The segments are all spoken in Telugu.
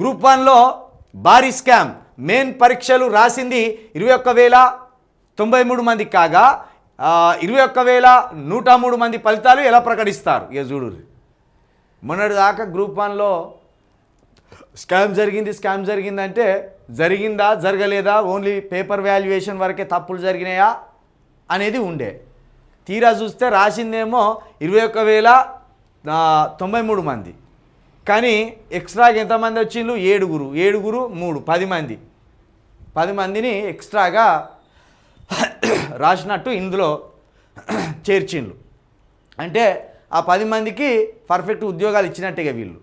గ్రూప్ వన్లో భారీ స్కామ్. మెయిన్ పరీక్షలు రాసింది ఇరవై ఒక్క వేల తొంభై మూడు మంది కాగా ఇరవై ఒక్క వేల నూట మూడు మంది ఫలితాలు ఎలా ప్రకటిస్తారు? ఇక చూడు. మొన్నటి దాకా గ్రూప్ వన్లో స్కామ్ జరిగింది స్కామ్ జరిగిందంటే జరిగిందా జరగలేదా ఓన్లీ పేపర్ వాల్యుయేషన్ వరకే తప్పులు జరిగినాయా అనేది ఉండే. తీరా చూస్తే రాసిందేమో ఇరవై ఒక్క వేల తొంభై మూడు మంది. కానీ ఎక్స్ట్రాగా ఎంతమంది వచ్చిండ్రు ఏడుగురు. ఏడుగురు మూడు పది మంది. పది మందిని ఎక్స్ట్రాగా రాసినట్టు ఇందులో చేర్చిండ్రు అంటే ఆ పది మందికి పర్ఫెక్ట్ ఉద్యోగాలు ఇచ్చినట్టుగా వీళ్ళు.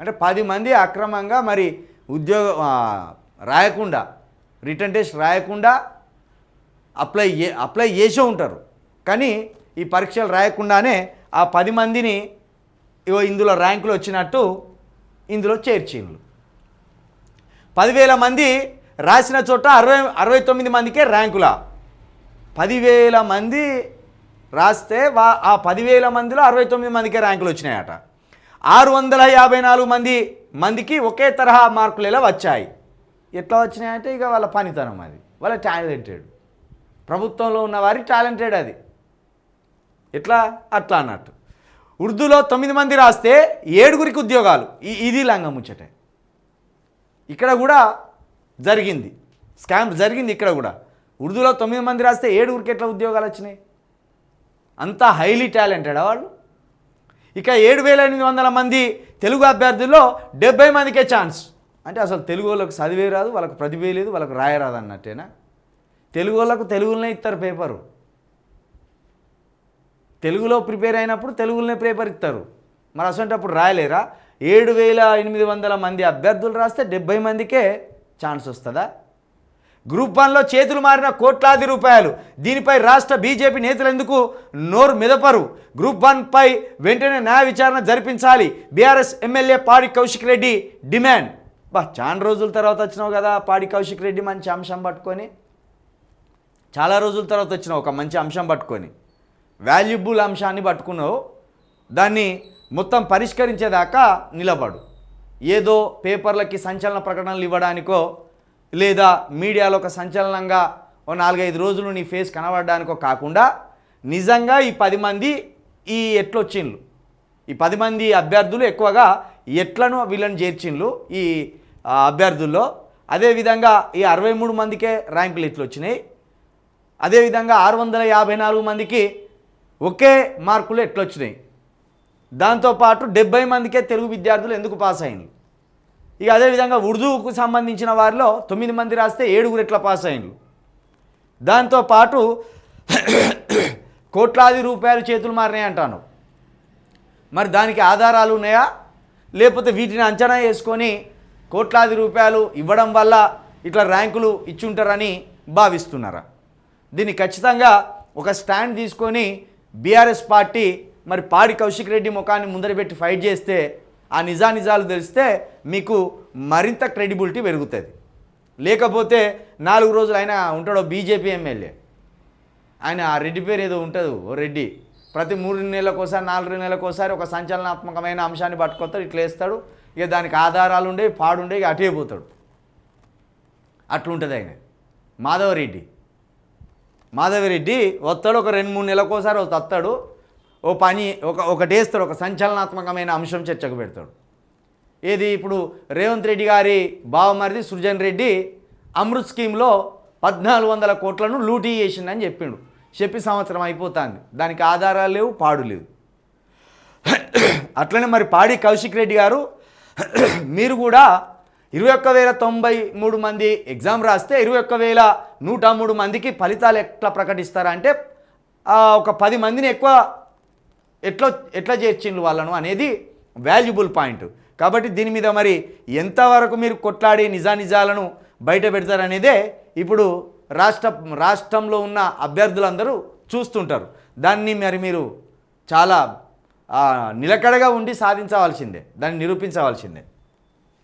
అంటే పది మంది అక్రమంగా మరి ఉద్యోగ రాయకుండా రిటర్న్ టెస్ట్ రాయకుండా అప్లై అప్లై చేసే ఉంటారు. కానీ ఈ పరీక్షలు రాయకుండానే ఆ పది మందిని ఇగో ఇందులో ర్యాంకులు వచ్చినట్టు ఇందులో చేర్చిండ్లు పదివేల మంది రాసిన చోట అరవై అరవై తొమ్మిది మందికే ర్యాంకులా. పదివేల మంది రాస్తే వా ఆ పదివేల మందిలో అరవై తొమ్మిది మందికే ర్యాంకులు వచ్చినాయట. ఆరు వందల యాభై నాలుగు మంది మందికి ఒకే తరహా మార్కులు ఇలా వచ్చాయి? ఎట్లా వచ్చినాయంటే ఇక వాళ్ళ పనితనం అది. వాళ్ళ టాలెంటెడ్. ప్రభుత్వంలో ఉన్న వారి టాలెంటెడ్ అది. ఎట్లా? అట్లా అన్నట్టు. ఉర్దూలో తొమ్మిది మంది రాస్తే ఏడుగురికి ఉద్యోగాలు. ఈ ఇది లంగం ముచ్చటే. ఇక్కడ కూడా జరిగింది. స్కామ్ జరిగింది ఇక్కడ కూడా. ఉర్దూలో తొమ్మిది మంది రాస్తే ఏడుగురికి ఎట్లా ఉద్యోగాలు వచ్చినాయి? అంతా హైలీ టాలెంటెడ్ వాళ్ళు. ఇక ఏడు వేల ఎనిమిది వందల మంది తెలుగు అభ్యర్థుల్లో డెబ్బై మందికే ఛాన్స్. అంటే అసలు తెలుగు వాళ్ళకు చదివే రాదు వాళ్ళకు ప్రతిభ లేదు వాళ్ళకు రాయరాదు అన్నట్టేనా? తెలుగు వాళ్ళకు తెలుగులోనే ఇస్తారు పేపరు. తెలుగులో ప్రిపేర్ అయినప్పుడు తెలుగులోనే పేపర్ ఇస్తారు మరి అసలు రాయలేరా? ఏడు వేల ఎనిమిది వందల మంది అభ్యర్థులు రాస్తే డెబ్బై మందికే ఛాన్స్ వస్తుందా? గ్రూప్ వన్లో చేతులు మారిన కోట్లాది రూపాయలు. దీనిపై రాష్ట్ర బీజేపీ నేతలు ఎందుకు నోరు మెదపరు? గ్రూప్ వన్పై వెంటనే న్యాయ విచారణ జరిపించాలి. బీఆర్ఎస్ ఎమ్మెల్యే పాడి కౌశిక్ రెడ్డి డిమాండ్. బా చాలా రోజుల తర్వాత వచ్చినావు కదా పాడి కౌశిక్ రెడ్డి మంచి అంశం పట్టుకొని. చాలా రోజుల తర్వాత వచ్చిన ఒక మంచి అంశం పట్టుకొని. వాల్యుబుల్ అంశాన్ని పట్టుకున్నావు దాన్ని మొత్తం పరిష్కరించేదాకా నిలబడు. ఏదో పేపర్లకి సంచలన ప్రకటనలు ఇవ్వడానికో లేదా మీడియాలో ఒక సంచలనంగా ఓ నాలుగైదు రోజులు నీ ఫేస్ కనబడడానికో కాకుండా నిజంగా ఈ పది మంది ఈ ఎట్లొచ్చిండ్లు? ఈ పది మంది అభ్యర్థులు ఎక్కువగా ఎట్లను వీళ్ళని చేర్చిండ్లు ఈ అభ్యర్థుల్లో? అదేవిధంగా ఈ అరవై మూడు మందికే ర్యాంకులు ఇట్లు వచ్చినాయి అదేవిధంగా ఆరు వందల యాభై నాలుగు మందికి ఒకే మార్కులు ఎట్లొచ్చినాయి? దాంతోపాటు డెబ్బై మందికే తెలుగు విద్యార్థులు ఎందుకు పాస్ అయింది ఇక అదేవిధంగా ఉర్దూకు సంబంధించిన వారిలో తొమ్మిది మంది రాస్తే ఏడుగురు ఎట్లా పాస్ అయిండ్రు? దాంతోపాటు కోట్లాది రూపాయలు చేతులు మారినాయి అంటాను. మరి దానికి ఆధారాలు ఉన్నాయా? లేకపోతే వీటిని అంచనా వేసుకొని కోట్లాది రూపాయలు ఇవ్వడం వల్ల ఇట్లా ర్యాంకులు ఇచ్చుంటారని భావిస్తున్నారా? దీన్ని ఖచ్చితంగా ఒక స్టాండ్ తీసుకొని బీఆర్ఎస్ పార్టీ మరి పాడి కౌశిక్ రెడ్డి ముఖాన్ని ముందర పెట్టి ఫైట్ చేస్తే ఆ నిజానిజాలు తెలిస్తే మీకు మరింత క్రెడిబిలిటీ పెరుగుతుంది. లేకపోతే నాలుగు రోజులు ఆయన ఉంటాడో బీజేపీ ఎమ్మెల్యే. ఆయన ఆ రెడ్డి పేరు ఏదో ఉంటుంది ఓ రెడ్డి. ప్రతి మూడు నెలలకోసారి నాలుగు నెలలకోసారి ఒక సంచలనాత్మకమైన అంశాన్ని పట్టుకొస్తాడు ఇట్లా వేస్తాడు. ఇక దానికి ఆధారాలు ఉండేవి పాడుండే ఇక అటే పోతాడు. అట్లుంటుంది ఆయన. మాధవరెడ్డి. మాధవిరెడ్డి వస్తాడు ఒక రెండు మూడు నెలలకోసారి ఒక వస్తాడు. ఓ పని ఒక ఒకటి వేస్తాడు ఒక సంచలనాత్మకమైన అంశం చర్చకు పెడతాడు. ఏది ఇప్పుడు రేవంత్ రెడ్డి గారి బావమరిది సృజన్ రెడ్డి అమృత్ స్కీమ్లో పద్నాలుగు వందల కోట్లను లూటీ చేసిందని చెప్పిండు. చెప్పి సంవత్సరం అయిపోతుంది. దానికి ఆధారాలు లేవు పాడు లేవు. అట్లనే మరి పాడి కౌశిక్ రెడ్డి గారు మీరు కూడా ఇరవై ఒక్క వేల తొంభై మూడు మంది ఎగ్జామ్ రాస్తే ఇరవై ఒక్క వేల నూట మూడు మందికి ఫలితాలు ఎట్లా ప్రకటిస్తారా? అంటే ఒక పది మందిని ఎక్కువ ఎట్లా ఎట్లా చేర్చిండ్రు వాళ్ళను అనేది వాల్యుబుల్ పాయింట్. కాబట్టి దీని మీద మరి ఎంతవరకు మీరు కొట్లాడి నిజానిజాలను బయట పెడతారనేదే ఇప్పుడు రాష్ట్ర రాష్ట్రంలో ఉన్న అభ్యర్థులందరూ చూస్తుంటారు. దాన్ని మరి మీరు చాలా నిలకడగా ఉండి సాధించవలసిందే దాన్ని నిరూపించవలసిందే.